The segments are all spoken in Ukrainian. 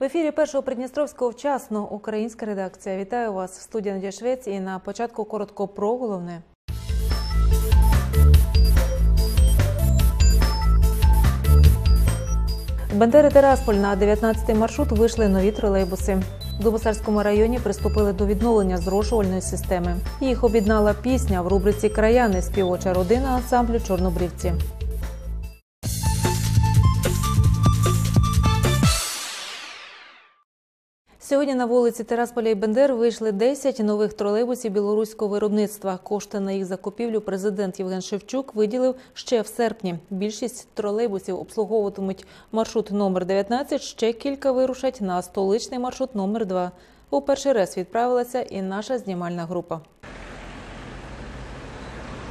В ефірі першого Придністровського вчасно українська редакція. Вітаю вас в студії Надія Швець і на початку коротко про головне. З Бендери Терасполь на 19-й маршрут вийшли нові тролейбуси. В Дубосарському районі приступили до відновлення зрошувальної системи. Їх об'єднала пісня в рубриці Краяни співоча родина ансамблю Чорнобрівці. Сьогодні на вулиці Терасполя і Бендер вийшли 10 нових тролейбусів білоруського виробництва. Кошти на їх закупівлю президент Євген Шевчук виділив ще в серпні. Більшість тролейбусів обслуговуватимуть маршрут номер 19, Ще кілька вирушать на столичний маршрут номер 2 У перший раз відправилася і наша знімальна група.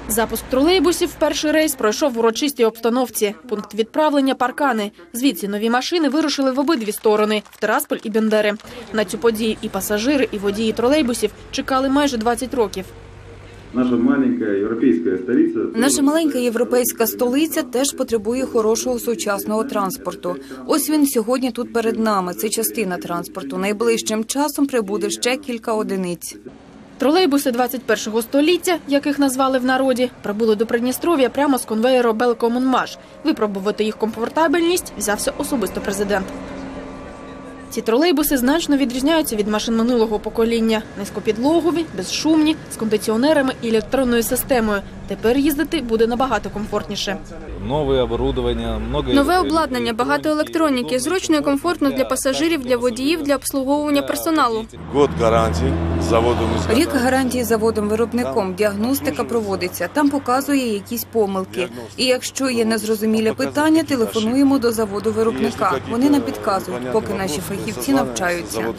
Запуск тролейбусів в перший рейс пройшов в урочистій обстановці. Пункт відправлення паркани. Звідси нові машини вирушили в обидві сторони в Терасполь і Бендери. На цю подію і пасажири, і водії тролейбусів чекали майже 20 років. Наша маленька європейська столиця. Наша маленька європейська столиця теж потребує хорошого сучасного транспорту. Ось він сьогодні тут перед нами. Це частина транспорту. Найближчим часом прибуде ще кілька одиниць. Тролейбуси 21-го століття, яких назвали в народі, прибули до Придністров'я прямо з конвеєру Белкомунмаш. Випробувати їх комфортабельність взявся особисто президент. Ці тролейбуси значно відрізняються від машин минулого покоління. Низькопідлогові, безшумні, з кондиціонерами і електронною системою. Тепер їздити буде набагато комфортніше. Нове оборудовання, Нове обладнання, багато електроніки, зручно і комфортно для пасажирів, для водіїв, для обслуговування персоналу. Год гарантій заводом Рік гарантії заводом-виробником. Діагностика проводиться. Там показує якісь помилки. І якщо є незрозумілі питання, телефонуємо до заводу виробника. Вони нам підказують, поки наші фахівці навчаються.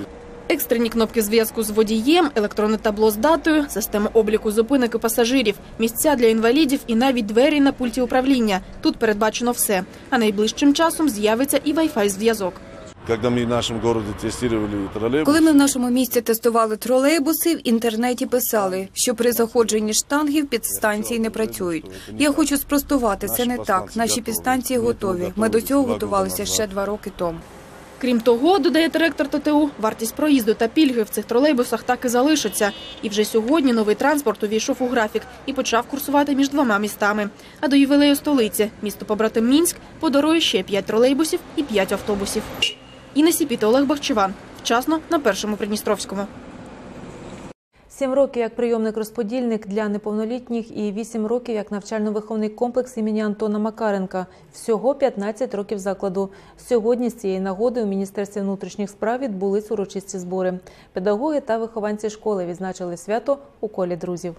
Екстрені кнопки зв'язку з водієм, електронне табло з датою, система обліку зупинок і пасажирів, місця для інвалідів і навіть двері на пульті управління. Тут передбачено все. А найближчим часом з'явиться і Wi-Fi зв'язок. Когда мы в нашем городе тестировали троллейбус, Коли ми в нашому місті тестували тролейбуси, в інтернеті писали, що при заходженні штангів підстанції не працюють. Я хочу спростувати, це не так. Наші підстанції готові. Ми до цього готувалися ще два роки тому. Крім того, додає директор ТТУ, вартість проїзду та пільги в цих тролейбусах так і залишиться. І вже сьогодні новий транспорт увійшов у графік і почав курсувати між двома містами. А до ювілею столиці, місто побратим Мінськ, подарує ще 5 тролейбусів і 5 автобусів. Інна Сіпіта, Олег Бахчеван. Вчасно на першому Придністровському. Сім років як прийомник-розподільник для неповнолітніх і вісім років як навчально-виховний комплекс імені Антона Макаренка. Всього 15 років закладу. Сьогодні з цієї нагоди у Міністерстві внутрішніх справ відбулись урочисті збори. Педагоги та вихованці школи відзначили свято у колі друзів.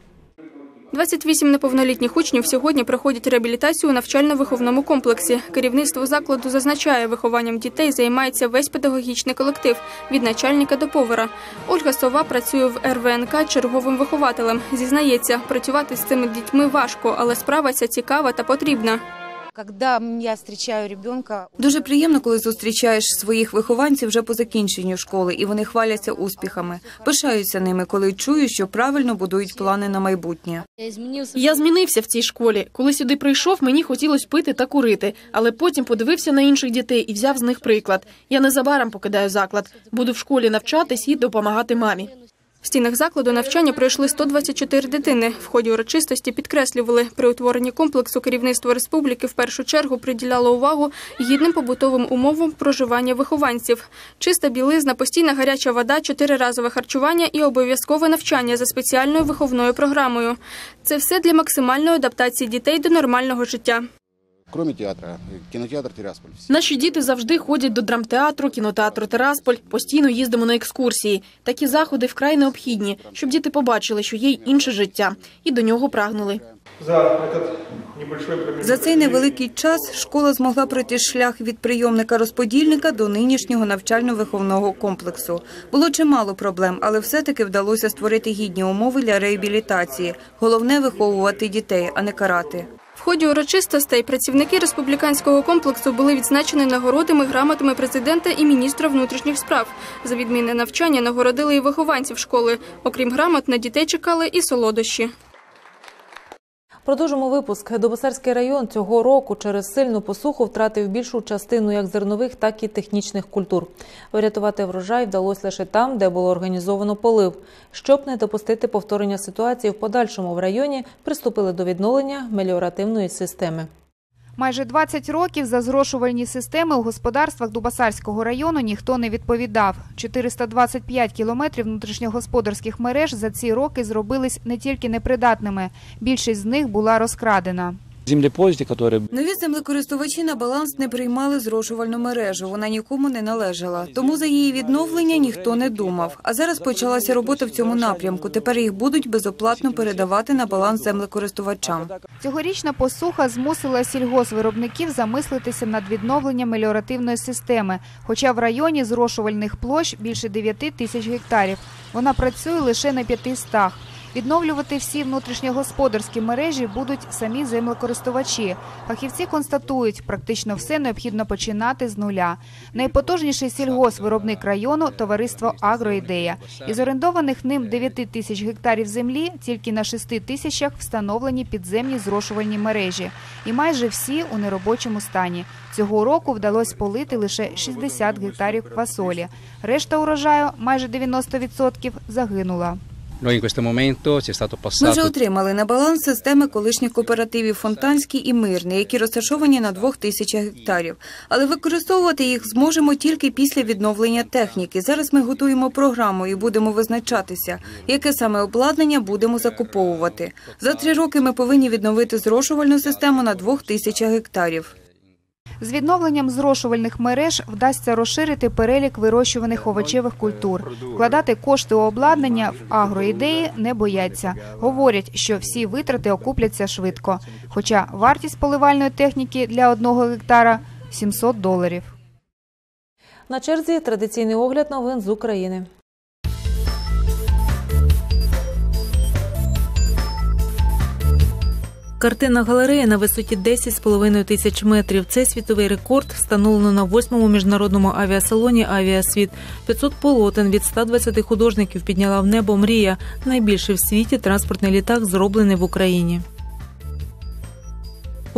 28 неповнолітніх учнів сьогодні проходять реабілітацію у навчально-виховному комплексі. Керівництво закладу зазначає, вихованням дітей займається весь педагогічний колектив від начальника до повара. Ольга Сова працює в РВНК черговим вихователем. Зізнається, працювати з цими дітьми важко, але справа ця цікава та потрібна. Когда я встречаю ребенка, Дуже приємно, коли зустрічаєш своїх вихованців вже по закінченню школи, і вони хваляться успіхами. Пишаються ними, коли чую, що правильно будують плани на майбутнє. Я змінився в цій школі. Коли сюди прийшов, мені хотілося пити та курити, але потім подивився на інших дітей і взяв з них приклад. Я незабаром покидаю заклад. Буду в школі навчатись і допомагати мамі. В стінах закладу навчання пройшли 124 дитини. В ході урочистості підкреслювали, при утворенні комплексу керівництво республіки в першу чергу приділяло увагу гідним побутовим умовам проживання вихованців. Чиста білизна, постійна гаряча вода, чотириразове харчування і обов'язкове навчання за спеціальною виховною програмою. Це все для максимальної адаптації дітей до нормального життя. Кроме театра, кинотеатр Тирасполь. Наші діти завжди ходять до драмтеатру, кінотеатру Терасполь. Постійно їздимо на екскурсії. Такі заходи вкрай необхідні, щоб діти побачили, що є й інше життя, і до нього прагнули. За цей невеликий час школа змогла пройти шлях від прийомника-розподільника до нинішнього навчально-виховного комплексу. Було чимало проблем, але все-таки вдалося створити гідні умови для реабілітації. Головне виховувати дітей, а не карати. В ході урочистостей працівники республіканського комплексу були відзначені нагородами, грамотами президента і міністра внутрішніх справ. За відмінне навчання нагородили і вихованців школи. Окрім грамот, на дітей чекали і солодощі. Продовжимо випуск. Добосарський район цього року через сильну посуху втратив більшу частину як зернових, так і технічних культур. Врятувати врожай вдалося лише там, де було організовано полив. Щоб не допустити повторення ситуації в подальшому в районі, приступили до відновлення меліоративної системи. Майже 20 років за зрошувальні системи у господарствах Дубасарського району ніхто не відповідав. 425 кілометрів внутрішньогосподарських мереж за ці роки зробились не тільки непридатними. Більшість з них була розкрадена. Землепользователи, которые Нові землекористувачі на баланс не приймали зрошувальну мережу. Вона нікому не належала. Тому за її відновлення ніхто не думав. А зараз почалася робота в цьому напрямку. Тепер їх будуть безоплатно передавати на баланс землекористувачам. Цьогорічна посуха змусила сільгосвиробників замислитися над відновленням меліоративної системи. Хоча в районі зрошувальних площ більше 9 тисяч гектарів. Вона працює лише на 500. Відновлювати всі внутрішньогосподарські мережі будуть самі землекористувачі. Фахівці констатують, практично все необхідно починати з нуля. Найпотужніший сільгосвиробник району – товариство «Агроідея». Із орендованих ним 9 тисяч гектарів землі тільки на 6 тисячах встановлені підземні зрошувальні мережі. І майже всі у неробочому стані. Цього року вдалося полити лише 60 гектарів фасолі. Решта урожаю, майже 90%, загинула. Noi in questo momento ci è stato Ми вже отримали на баланс системи колишніх кооперативів Фонтанський і Мирний, які розташовані на двох тисячах гектарів. Але використовувати їх зможемо тільки після відновлення техніки. Зараз ми готуємо програму і будемо визначатися, яке саме обладнання будемо закуповувати. За три роки ми повинні відновити зрошувальну систему на двох тисячах гектарів. З відновленням зрошувальних мереж вдасться розширити перелік вирощуваних овочевих культур. Вкладати кошти у обладнання в агроідеї не бояться. Говорять, що всі витрати окупляться швидко. Хоча вартість поливальної техніки для одного гектара 700 доларів. На черзі традиційний огляд новин з України. Картина галерея на висоті 10,5 тисяч метрів. Це світовий рекорд встановлено на восьмому міжнародному авіасалоні Авіасвіт. 500 полотен від 120 художників підняла в небо мрія. Найбільший в світі транспортний літак зроблений в Україні.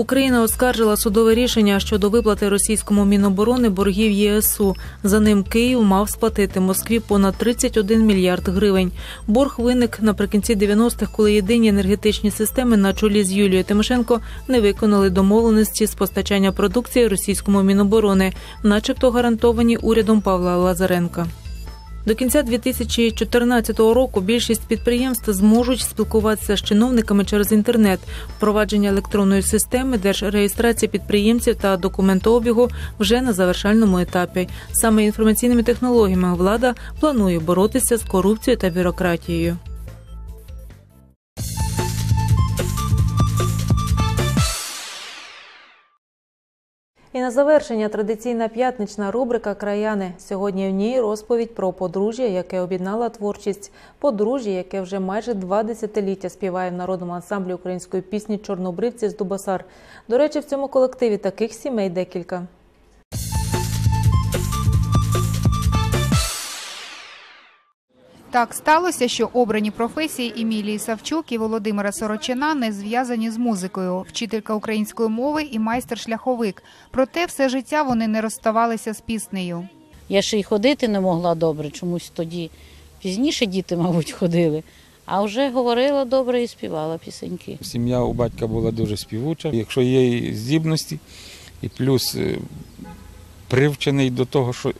Україна оскаржила судове рішення щодо виплати російському міноборони боргів ЄСУ. За ним Київ мав сплатити Москві понад 31 мільярд гривень. Борг виник наприкінці 90-х, коли єдині енергетичні системи на чолі з Юлією Тимошенко не виконали домовленості з постачання продукції російському міноборони, начебто гарантовані урядом Павла Лазаренка. До кінця 2014 року більшість підприємств зможуть спілкуватися з чиновниками через інтернет. Впровадження електронної системи держреєстрації підприємців та документообігу вже на завершальному етапі. Саме інформаційними технологіями влада планує боротися з корупцією та бюрократією. На завершення традиційна п'ятнична рубрика Краяни. Сьогодні в ній розповідь про подружжя, яке об'єднала творчість. Подружжя, яке вже майже два десятиліття співає в народному ансамблі української пісні Чорнобривці з Дубасар. До речі, в цьому колективі таких сімей декілька. Так сталося, що обрані професії Емілії Савчук і Володимира Сорочина не зв'язані з музикою, вчителька української мови і майстер-шляховик. Проте все життя вони не розставалися з піснею. Я ще й ходити не могла добре, чомусь тоді. Пізніше діти, мабуть, ходили. А вже говорила добре і співала пісеньки. Сім'я у батька була дуже співуча. Якщо є здібності, і плюс е, привчений до того, що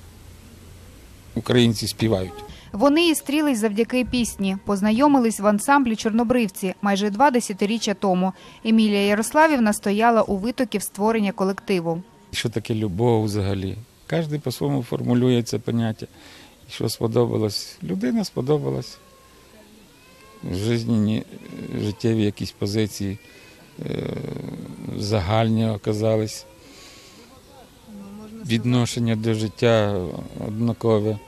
українці співають. Вони і стрілись завдяки пісні. Познайомились в ансамблі Чорнобривці майже два десятиріччя тому. Емілія Ярославівна стояла у витоків створення колективу. Що таке любов взагалі? Кожен по-своєму формулює це поняття. Що сподобалось? Людина сподобалась. Жизненні, життєві якісь позиції е, загальні оказались. Відношення до життя однакове.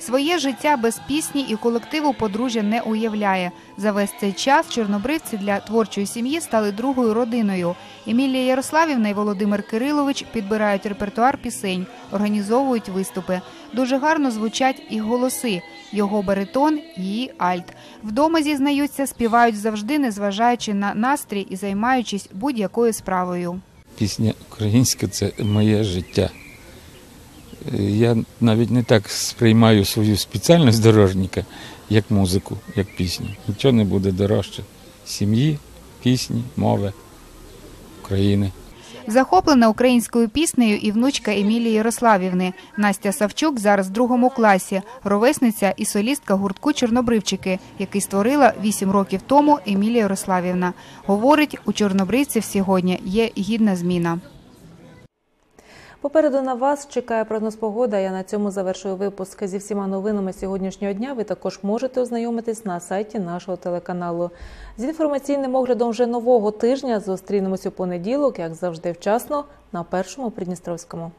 Своє життя без пісні і колективу подружжя не уявляє. За весь цей час чорнобривці для творчої сім'ї стали другою родиною. Емілія Ярославівна і Володимир Кирилович підбирають репертуар пісень, організовують виступи. Дуже гарно звучать і голоси. його баритон, її альт. Вдома зізнаються, співають завжди, незважаючи на настрій і займаючись будь-якою справою. Пісня українська це моє життя. Е, Я навіть не так сприймаю свою спеціальність дорожника, як музику, як пісню. Нічого не буде дорожче сім'ї, пісні, мови, України. Захоплена українською піснею і внучка Емілії Ярославівни. Настя Савчук зараз в другому класі, ровесниця і солістка гуртку Чорнобривчики, який створила вісім років тому Емілія Ярославівна. Говорить, у чорнобривців сьогодні є гідна зміна. Попереду на вас чекає прогноз погода. Я на цьому завершую випуск зі всіма новинами сьогоднішнього дня. Ви також можете ознайомитись на сайті нашого телеканалу. З інформаційним оглядом вже нового тижня зустрінемось у понеділок, як завжди, вчасно на першому Придністровському.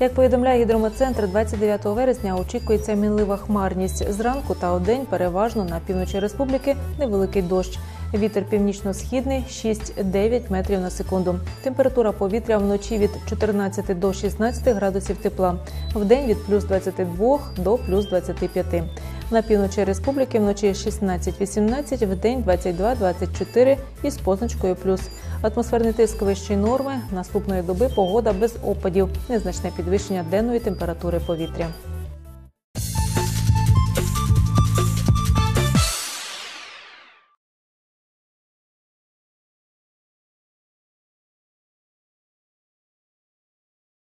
Як повідомляє гідрометцентр, 29 вересня очікується мінлива хмарність. Зранку та удень переважно на півночі республіки невеликий дощ. Вітер північно-східний 6-9 метрів на секунду. Температура повітря вночі від 14 до 16 градусів тепла. Вдень від плюс 22 до плюс 25. На півночі республіки вночі 16-18, вдень 22-24 із позначкою плюс. Атмосферний тиск вищої норми. Наступної доби погода без опадів. Незначне підвищення денної температури повітря.